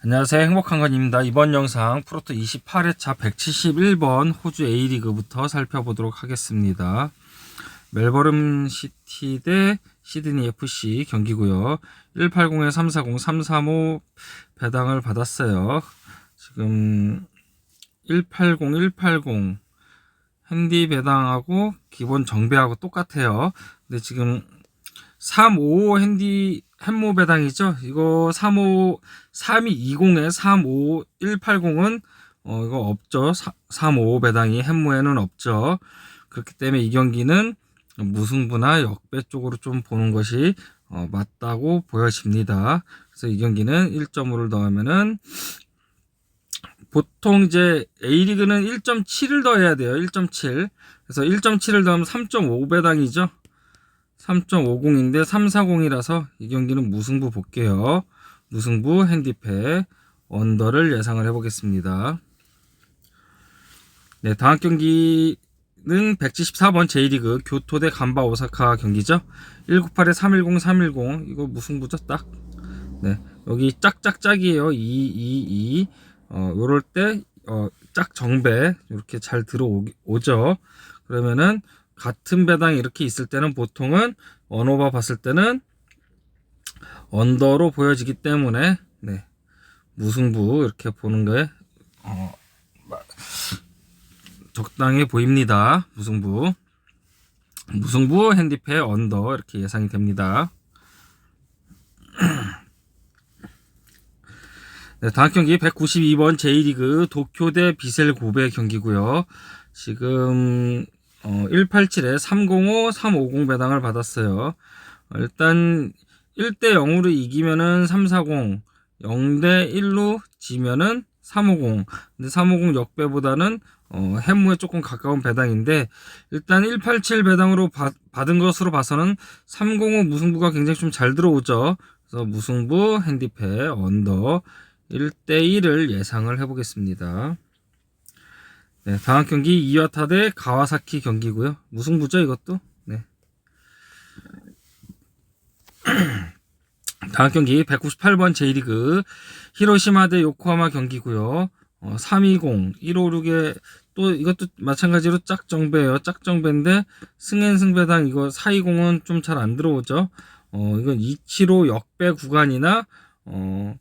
안녕하세요. 행복한 건입니다. 이번 영상 프로토 28회차 171번 호주 A리그부터 살펴보도록 하겠습니다. 멜버른 시티 대 시드니 FC 경기고요. 180에 340, 335 배당을 받았어요. 지금 180, 180 핸디 배당하고 기본 정배하고 똑같아요. 근데 지금 355 핸디 햄모 배당이죠. 이거 35 3220에 35180은 어 이거 없죠. 355 배당이 햄모에는 없죠. 그렇기 때문에 이 경기는 무승부나 역배 쪽으로 좀 보는 것이 어, 맞다고 보여집니다. 그래서 이 경기는 1.5를 더하면은 보통 이제 A리그는 1.7을 더해야 돼요. 1.7. 그래서 1.7을 더하면 3.5 배당이죠. 3.50인데 340이라서 이 경기는 무승부 볼게요. 무승부 핸디패 언더를 예상을 해보겠습니다. 네, 다음 경기는 174번 J리그 교토 대 간바 오사카 경기죠. 198에 310, 310 이거 무승부죠 딱. 네, 여기 짝짝짝이에요. 2, 2, 2. 어, 요럴 때 어, 짝 정배 이렇게 잘 들어오죠. 그러면은 같은 배당이 이렇게 있을 때는 보통은 언어바 봤을 때는 언더로 보여지기 때문에 네, 무승부 이렇게 보는 게 어, 적당해 보입니다. 무승부 무승부 핸디패 언더 이렇게 예상이 됩니다. 네, 다음 경기 192번 J리그 도쿄 대 비셀 고베 경기고요. 지금 어, 187에 305, 350 배당을 받았어요. 어, 일단 1대 0으로 이기면은 340, 0대 1로 지면은 350. 근데 350 역배보다는 어, 햄무에 조금 가까운 배당인데 일단 187 배당으로 바, 받은 것으로 봐서는 305 무승부가 굉장히 좀 잘 들어오죠. 그래서 무승부 핸디패 언더 1대 1을 예상을 해보겠습니다. 네, 다음 경기 이와타 대 가와사키 경기고요. 무승부죠 이것도. 네. 다음 경기 198번 J리그 히로시마 대 요코하마 경기고요. 어, 320, 156에 또 이것도 마찬가지로 짝정배예요. 짝정배인데 승앤승배당 이거 420은 좀 잘 안 들어오죠. 어, 이건 275 역배 구간이나 어,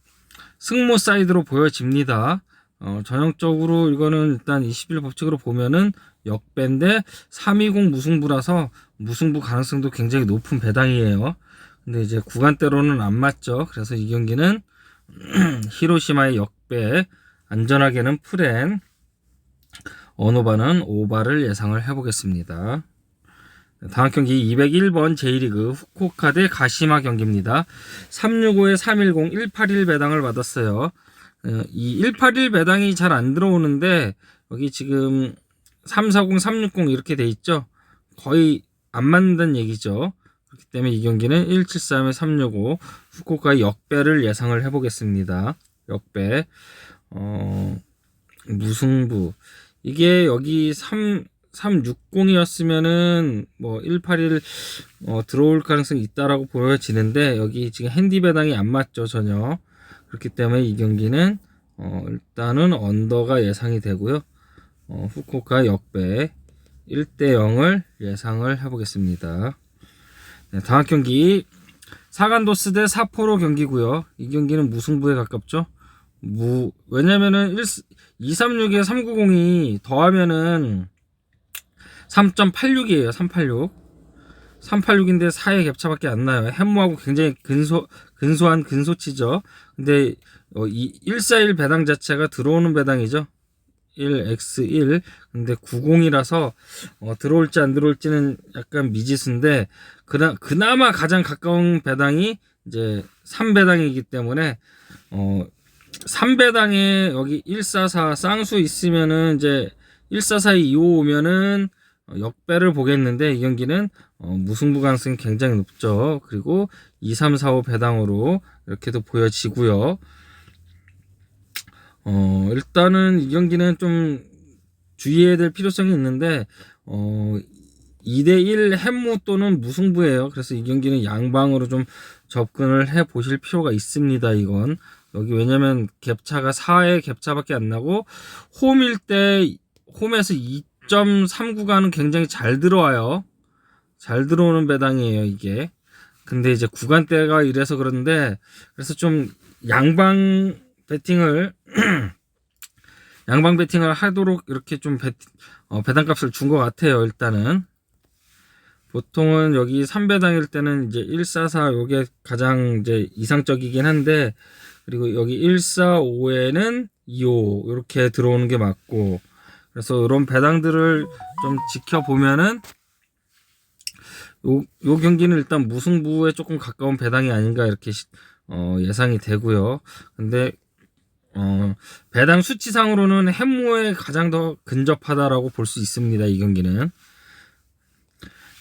승모 사이드로 보여집니다. 어, 전형적으로 이거는 일단 21 법칙으로 보면은 역배인데 320 무승부라서 무승부 가능성도 굉장히 높은 배당이에요. 근데 이제 구간대로는 안 맞죠. 그래서 이 경기는 히로시마의 역배, 안전하게는 프렌, 어노바는 오바를 예상을 해보겠습니다. 다음 경기 201번 J리그 후쿠오카 대 가시마 경기입니다. 365에 310, 181 배당을 받았어요. 어, 이181 배당이 잘 안 들어오는데 여기 지금 340, 360 이렇게 돼 있죠. 거의 안 맞는다는 얘기죠. 그렇기 때문에 이 경기는 173에 365 후쿠오카의 역배를 예상을 해보겠습니다. 역배 어, 무승부 이게 여기 3 360이었으면은 뭐 181 어, 들어올 가능성이 있다라고 보여지는데 여기 지금 핸디 배당이 안 맞죠 전혀 그렇기 때문에 이 경기는 어, 일단은 언더가 예상이 되고요. 어, 후쿠오카 역배 1대 0을 예상을 해보겠습니다. 네, 다음 경기 사간도스 대 사포로 경기고요. 이 경기는 무승부에 가깝죠. 무 왜냐면은 1, 236에 390이 더하면은 3.86이에요. 386. 386인데 4의 격차밖에 안 나요. 햄모하고 굉장히 근소 근소한 근소치죠. 근데 어, 이141 배당 자체가 들어오는 배당이죠. 1x1 근데 90이라서 어, 들어올지 안 들어올지는 약간 미지수인데 그나, 그나마 가장 가까운 배당이 이제 3배당이기 때문에 어 3배당에 여기 144 쌍수 있으면은 이제 144 25 오면은 어, 역배를 보겠는데 이 경기는 어, 무승부 가능성이 굉장히 높죠. 그리고 2, 3, 4, 5 배당으로 이렇게도 보여지고요. 어, 일단은 이 경기는 좀 주의해야 될 필요성이 있는데 어, 2대1 햄모 또는 무승부예요. 그래서 이 경기는 양방으로 좀 접근을 해 보실 필요가 있습니다. 이건 여기 왜냐면 갭차가 4의 갭차밖에 안 나고 홈일 때 홈에서 2.3 구간은 굉장히 잘 들어와요. 잘 들어오는 배당이에요, 이게. 근데 이제 구간대가 이래서 그런데 그래서 좀 양방 배팅을 양방 배팅을 하도록 이렇게 좀 배, 어, 배당값을 준 것 같아요, 일단은. 보통은 여기 3배당일 때는 이제 144 요게 가장 이제 이상적이긴 한데 그리고 여기 145에는 25 이렇게 들어오는 게 맞고 그래서 이런 배당들을 좀 지켜보면은 요, 요 경기는 일단 무승부에 조금 가까운 배당이 아닌가 이렇게 시- 어, 예상이 되고요. 근데 어, 배당 수치상으로는 햄모에 가장 더 근접하다라고 볼 수 있습니다. 이 경기는.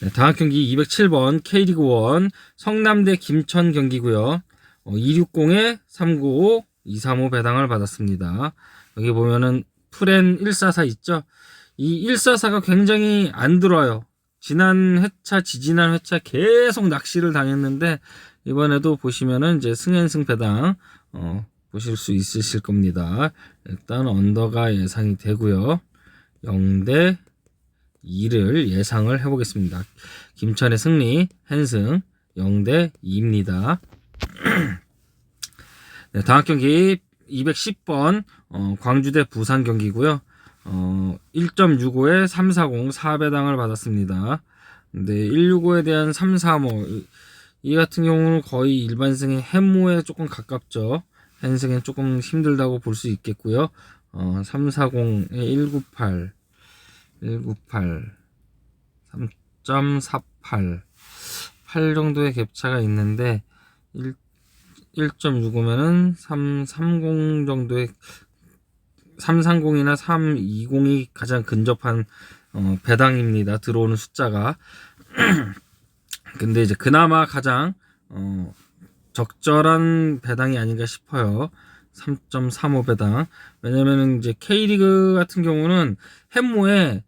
네, 다음 경기 207번 K리그 1 성남대 김천 경기고요. 어, 260에 395, 235 배당을 받았습니다. 여기 보면은 프렌 144 있죠? 이 144가 굉장히 안 들어와요. 지난 회차, 지지난 회차 계속 낚시를 당했는데 이번에도 보시면은 이제 승연승 배당 어, 보실 수 있으실 겁니다. 일단 언더가 예상이 되고요. 0대 2를 예상을 해보겠습니다. 김천의 승리, 한승 0대 2입니다. 네, 다음 경기 210번 어, 광주대 부산 경기고요. 어, 1.65에 340 4배당을 받았습니다. 근데 165에 대한 335 이, 이 같은 경우는 거의 일반승의 햄모에 조금 가깝죠. 한승엔 조금 힘들다고 볼 수 있겠고요. 어, 340에 198 198 3.48 8 정도의 갭차가 있는데 1 1.65면은 330 정도의 330이나 320이 가장 근접한 어, 배당입니다. 들어오는 숫자가. 근데 이제 그나마 가장 어, 적절한 배당이 아닌가 싶어요. 3.35 배당. 왜냐면은 이제 K리그 같은 경우는 햄모에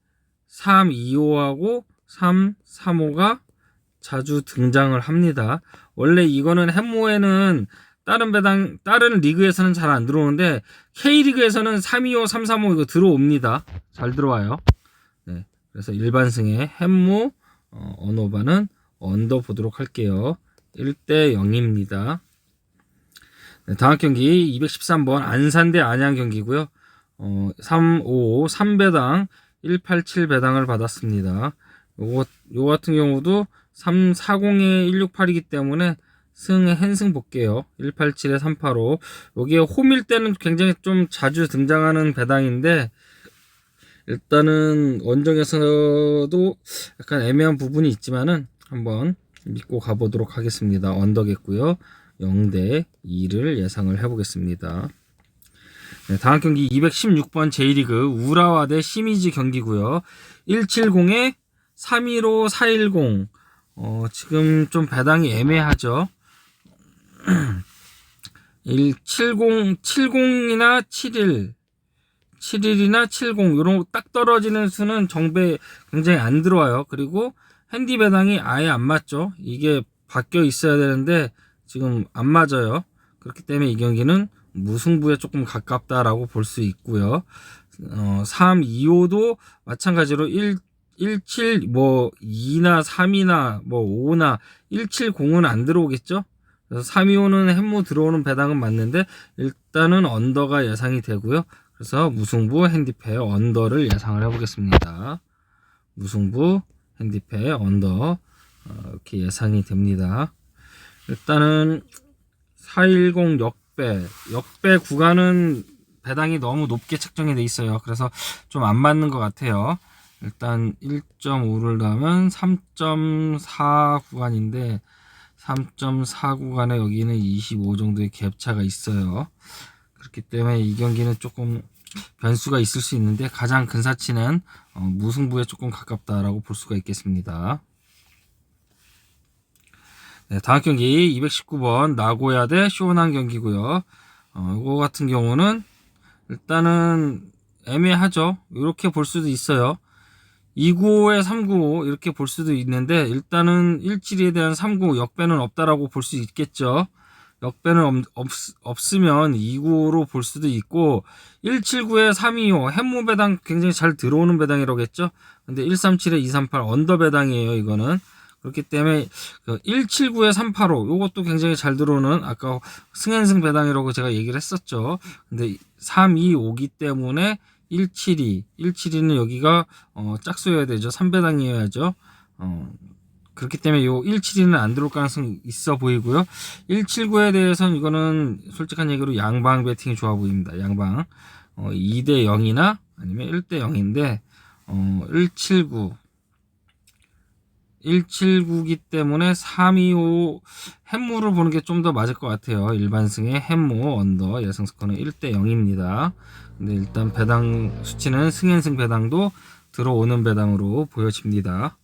325하고 335가 자주 등장을 합니다. 원래 이거는 햄모에는 다른 배당 다른 리그에서는 잘 안 들어오는데 K리그에서는 325, 335 이거 들어옵니다. 잘 들어와요. 네. 그래서 일반승의 햄모 어, 언어바는 언더 보도록 할게요. 1대 0입니다. 네, 다음 경기 213번 안산 대 안양 경기고요. 어, 355 3배당 187 배당을 받았습니다. 요거 요 같은 경우도 340에 168이기 때문에 승에 한승 볼게요. 187에 385. 여기에 홈일 때는 굉장히 좀 자주 등장하는 배당인데 일단은 원정에서도 약간 애매한 부분이 있지만은 한번 믿고 가보도록 하겠습니다. 언덕했고요. 0대 2를 예상을 해보겠습니다. 네, 다음 경기 216번 J리그 우라와 대 시미즈 경기고요. 170에 315 410 어, 지금 좀 배당이 애매하죠. 170 70이나 71 71이나 70 이런 거 딱 떨어지는 수는 정배 굉장히 안 들어와요. 그리고 핸디 배당이 아예 안 맞죠. 이게 바뀌어 있어야 되는데 지금 안 맞아요. 그렇기 때문에 이 경기는 무승부에 조금 가깝다라고 볼 수 있고요. 어, 3, 2, 5도 마찬가지로 1, 17, 뭐 2나 3이나 뭐 5나 170은 안 들어오겠죠. 그래서 3, 2, 5는 햄모 들어오는 배당은 맞는데 일단은 언더가 예상이 되고요. 그래서 무승부 핸디페 언더를 예상을 해보겠습니다. 무승부 핸디페 언더 어, 이렇게 예상이 됩니다. 일단은 410 역배 역배 구간은 배당이 너무 높게 책정이 돼 있어요. 그래서 좀 안 맞는 것 같아요. 일단 1.5를 넣으면 3.4 구간인데 3.4 구간에 여기는 25 정도의 갭차가 있어요. 그렇기 때문에 이 경기는 조금 변수가 있을 수 있는데 가장 근사치는 어, 무승부에 조금 가깝다라고 볼 수가 있겠습니다. 네, 다음 경기 219번 나고야 대 쇼난 경기고요. 어, 이거 같은 경우는 일단은 애매하죠. 이렇게 볼 수도 있어요. 295에 395 이렇게 볼 수도 있는데 일단은 172에 대한 395 역배는 없다라고 볼 수 있겠죠. 역배는 없, 없으면 2구로 볼 수도 있고 179에 325 햄무 배당 굉장히 잘 들어오는 배당이라고 했죠. 근데 137에 238 언더 배당이에요. 이거는 그렇기 때문에 그 179에 385 요것도 굉장히 잘 들어오는 아까 승현승 배당이라고 제가 얘기를 했었죠. 근데 325기 때문에 172 172는 여기가 어 짝수여야 되죠. 3배당이어야죠. 어 그렇기 때문에 요 172는 안 들어올 가능성이 있어 보이고요. 179에 대해서는 이거는 솔직한 얘기로 양방 배팅이 좋아 보입니다. 양방 어 2대 0이나 아니면 1대 0인데 어 179 179기 때문에 325 햄무를 보는 게 좀 더 맞을 것 같아요. 일반승의 햄무 언더 예상 스코어는 1대 0입니다. 근데 일단 배당 수치는 승현승 배당도 들어오는 배당으로 보여집니다.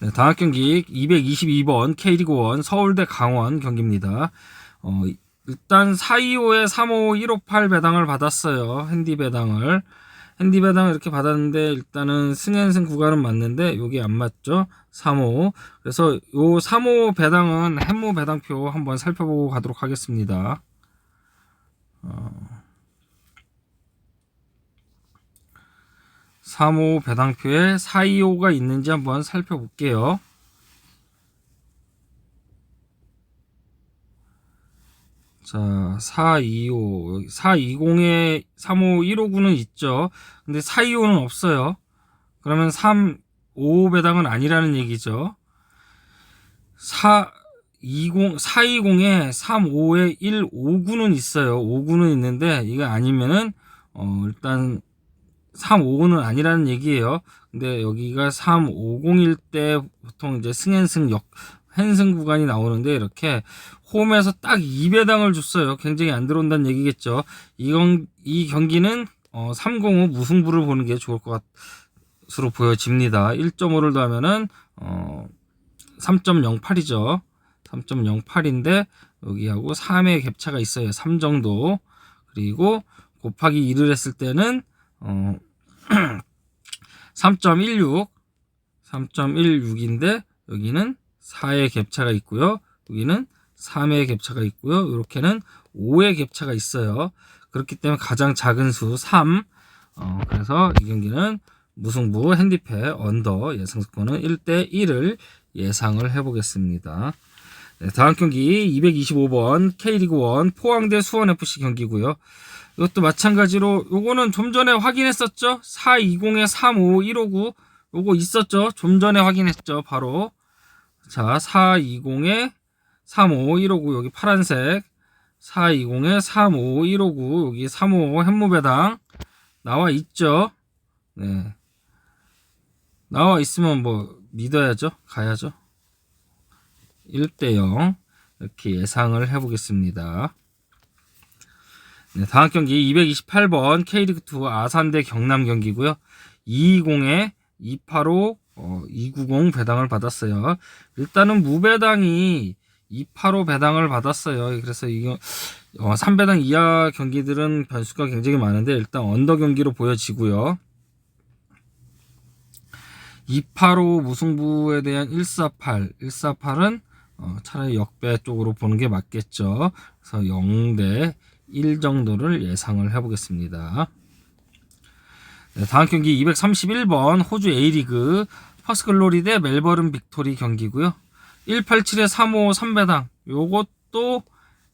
네, 다음 경기 222번 K리그 1 서울대 강원 경기입니다. 어, 일단 425에 355 158 배당을 받았어요. 핸디 배당을. 핸디 배당을 이렇게 받았는데 일단은 승현승 구간은 맞는데 여기 안 맞죠? 3호. 그래서 요 3호 배당은 햄모 배당표 한번 살펴보고 가도록 하겠습니다. 어. 3호 배당표에 425가 있는지 한번 살펴볼게요. 자, 425, 여기 420에 35159는 있죠. 근데 425는 없어요. 그러면 355 배당은 아니라는 얘기죠. 420, 420에 35에 159는 있어요. 59는 있는데, 이게 아니면은, 어, 일단 355는 아니라는 얘기예요. 근데 여기가 3501때 보통 이제 승현승 역, 헨승 구간이 나오는데 이렇게 홈에서 딱 2배당을 줬어요. 굉장히 안 들어온다는 얘기겠죠. 이건 이 경기는 어, 305 무승부를 보는 게 좋을 것 같으로 보여집니다. 1.5를 더하면은 어, 3.08이죠. 3.08인데 여기하고 3의 갭차가 있어요. 3 정도. 그리고 곱하기 2를 했을 때는 어, 3.16 3.16인데 여기는 4의 갭차가 있고요. 여기는 3의 갭차가 있고요. 이렇게는 5의 갭차가 있어요. 그렇기 때문에 가장 작은 수 3. 어, 그래서 이 경기는 무승부 핸디패 언더 예상 스코어는 1대 1을 예상을 해보겠습니다. 네, 다음 경기 225번 K리그 1 포항대 수원FC 경기고요. 이것도 마찬가지로 요거는 좀 전에 확인했었죠. 420에 355 159 요거 있었죠. 좀 전에 확인했죠. 바로 자, 420에 355 159 여기 파란색 420에 355 159 여기 355 햄무배당 나와 있죠. 네. 나와 있으면 뭐 믿어야죠. 가야죠. 1대 0 이렇게 예상을 해보겠습니다. 네, 다음 경기 228번 K리그2 아산대 경남 경기고요. 220에 285 어, 290 배당을 받았어요. 일단은 무배당이 285 배당을 받았어요. 그래서 이거 어, 3배당 이하 경기들은 변수가 굉장히 많은데 일단 언더 경기로 보여지고요. 285 무승부에 대한 148, 148은 어, 차라리 역배 쪽으로 보는 게 맞겠죠. 그래서 0대 1 정도를 예상을 해보겠습니다. 네, 다음 경기 231번 호주 A리그 퍼스글로리 대 멜버른 빅토리 경기고요. 187에 355 3배당 요것도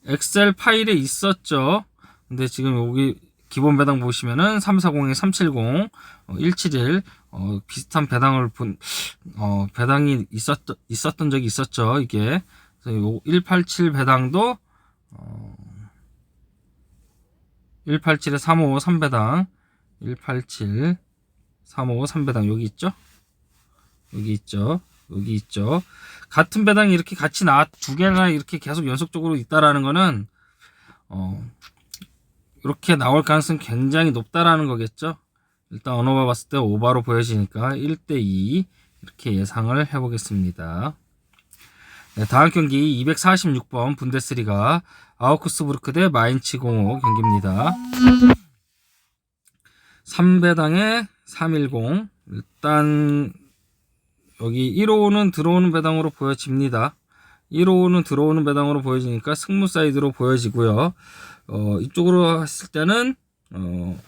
엑셀 파일에 있었죠. 근데 지금 여기 기본 배당 보시면은 340에 370, 어, 171 어, 비슷한 배당을 본 어, 배당이 있었 있었던 적이 있었죠. 이게 그래서 요 187 배당도 어, 187에 355 3배당 187 355 3배당 여기 있죠? 여기 있죠. 여기 있죠. 같은 배당이 이렇게 같이 나, 두 개가 이렇게 계속 연속적으로 있다라는 거는, 어, 이렇게 나올 가능성이 굉장히 높다라는 거겠죠. 일단 언어바 봤을 때 오바로 보여지니까 1대2 이렇게 예상을 해보겠습니다. 네, 다음 경기 246번 분데스리가 아우크스부르크 대 마인츠 05 경기입니다. 3배당에 310 일단 여기 1호는 들어오는 배당으로 보여집니다. 1호는 들어오는 배당으로 보여지니까 승무 사이드로 보여지고요. 어, 이쪽으로 했을 때는 어,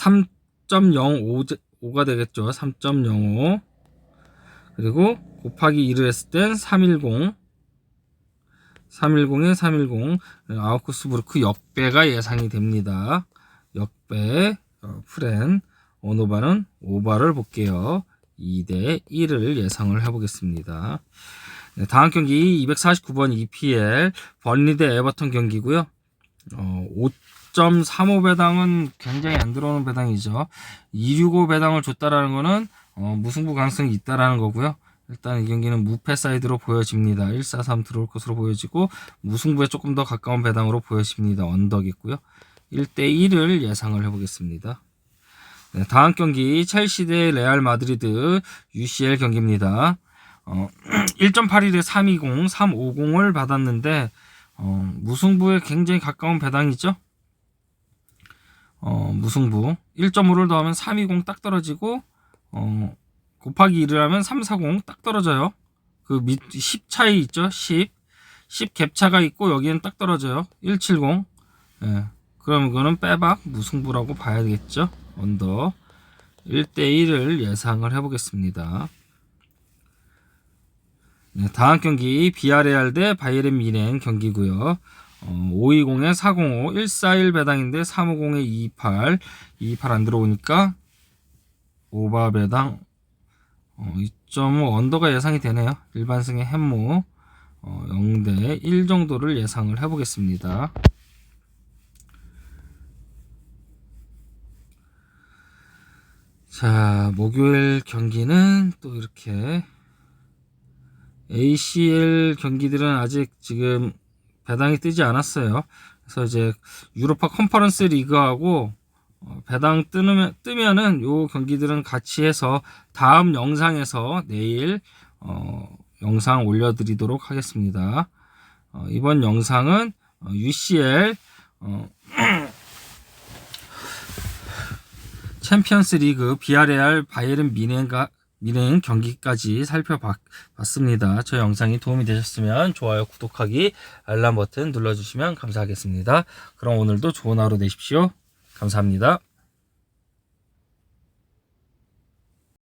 3.05가 되겠죠. 3.05 그리고 곱하기 2를 했을 땐 310 310에 310 아우크스부르크 역배가 예상이 됩니다. 역배 어, 프렌 오노바는 오바를 볼게요. 2대 1을 예상을 해보겠습니다. 네, 다음 경기 249번 EPL 번리 대 에버턴 경기고요. 어, 5.35 배당은 굉장히 안 들어오는 배당이죠. 265 배당을 줬다라는 거는 어, 무승부 가능성이 있다라는 거고요. 일단 이 경기는 무패 사이드로 보여집니다. 143 들어올 것으로 보여지고 무승부에 조금 더 가까운 배당으로 보여집니다. 언덕이고요. 1대 1을 예상을 해보겠습니다. 네, 다음 경기 첼시 대 레알 마드리드 UCL 경기입니다. 어, 1.81에 320, 350을 받았는데 어, 무승부에 굉장히 가까운 배당이죠. 어, 무승부 1.5를 더하면 320 딱 떨어지고 어, 곱하기 2를 하면 340 딱 떨어져요. 그 밑, 10 차이 있죠? 10. 10 갭차가 있고 여기는 딱 떨어져요. 170. 예. 그럼 이거는 빼박 무승부라고 봐야 되겠죠? 언더 1대1을 예상을 해보겠습니다. 네, 다음 경기 비아레알 대 바이에른 미넨 경기고요. 어, 520에 405, 141 배당인데 350에 28, 28 안 들어오니까 오바 배당 어, 2.5 언더가 예상이 되네요. 일반승의 햄모 어, 0대 1 정도를 예상을 해보겠습니다. 자, 목요일 경기는 또 이렇게 ACL 경기들은 아직 지금 배당이 뜨지 않았어요. 그래서 이제 유로파 컨퍼런스 리그하고 어, 배당 뜨면, 뜨면은 요 경기들은 같이 해서 다음 영상에서 내일 어, 영상 올려드리도록 하겠습니다. 어, 이번 영상은 어, UCL 어, 챔피언스 리그 비아레알 바이에른 미넨가 미넨 경기까지 살펴봤습니다. 저 영상이 도움이 되셨으면 좋아요, 구독하기, 알람 버튼 눌러주시면 감사하겠습니다. 그럼 오늘도 좋은 하루 되십시오. 감사합니다.